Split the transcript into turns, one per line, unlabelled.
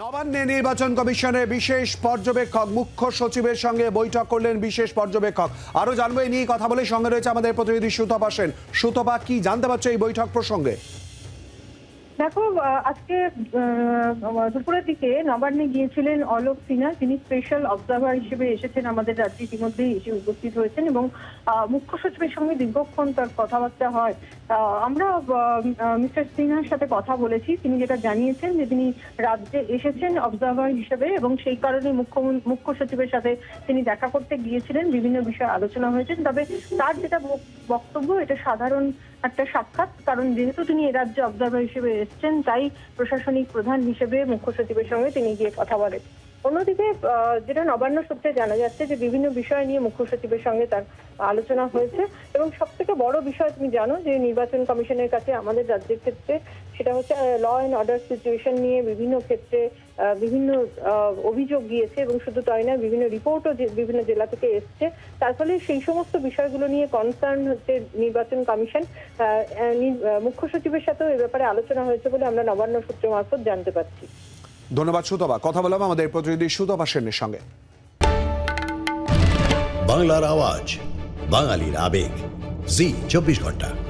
নবান্নে নির্বাচন কমিশনের বিশেষ পর্যবেক্ষক, মুখ্য সচিবের সঙ্গে বৈঠক করলেন বিশেষ পর্যবেক্ষক। আরও জানব, এই নিয়ে কথা বলে সঙ্গে রয়েছে আমাদের প্রতিনিধি সুতপা সেন। সুতপা, কি জানতে পারছ এই বৈঠক প্রসঙ্গে?
দেখো আজকে দুপুরের দিকে নবান্নে গিয়েছিলেন অলোক সিনহা। তিনি স্পেশাল অবজারভার হিসেবে এসেছেন আমাদের রাজ্যে। ইতিমধ্যেই এসে উপস্থিত হয়েছেন এবং মুখ্য সচিবের সঙ্গে দীর্ঘক্ষণ তার কথাবার্তা হয়। আমরা মিস্টার সিনহার সাথে কথা বলেছি। তিনি যেটা জানিয়েছেন যে তিনি রাজ্যে এসেছেন অবজারভার হিসেবে এবং সেই কারণে মুখ্য মুখ্য সচিবের সাথে তিনি দেখা করতে গিয়েছিলেন। বিভিন্ন বিষয়ে আলোচনা হয়েছেন তবে তার যেটা বক্তব্য, এটা সাধারণ একটা সাক্ষাৎ। কারণ যেহেতু তিনি এ রাজ্যে অবজারভার হিসেবে এসেছেন তাই প্রশাসনিক প্রধান হিসেবে মুখ্য সচিবের সঙ্গে তিনি গিয়ে কথা বলেন। অন্যদিকে যেটা নবান্ন সূত্রে জানা যাচ্ছে যে বিভিন্ন বিষয় নিয়ে মুখ্য সচিবের সঙ্গে তার আলোচনা হয়েছে। এবং সব থেকে বড় বিষয় তুমি জানো যে নির্বাচন কমিশনের কাছে আমাদের রাজ্যের ক্ষেত্রে সেটা হচ্ছে ল অ্যান্ড অর্ডার সিচুয়েশন নিয়ে বিভিন্ন ক্ষেত্রে বিভিন্ন অভিযোগ গিয়েছে এবং শুধু তাই না বিভিন্ন রিপোর্টও বিভিন্ন জেলা থেকে এসছে। তার ফলে সেই সমস্ত বিষয়গুলো নিয়ে কনসার্ন হচ্ছে নির্বাচন কমিশন। মুখ্য সচিবের সাথেও এ ব্যাপারে আলোচনা হয়েছে বলে আমরা নবান্ন সূত্র মারফত জানতে পারছি।
ধন্যবাদ সুতবা কথা বললাম আমাদের প্রতিনিধি সুতবা সেনের সঙ্গে।
বাংলার আওয়াজ, বাঙালির আবেগ। জি, চব্বিশ ঘণ্টা।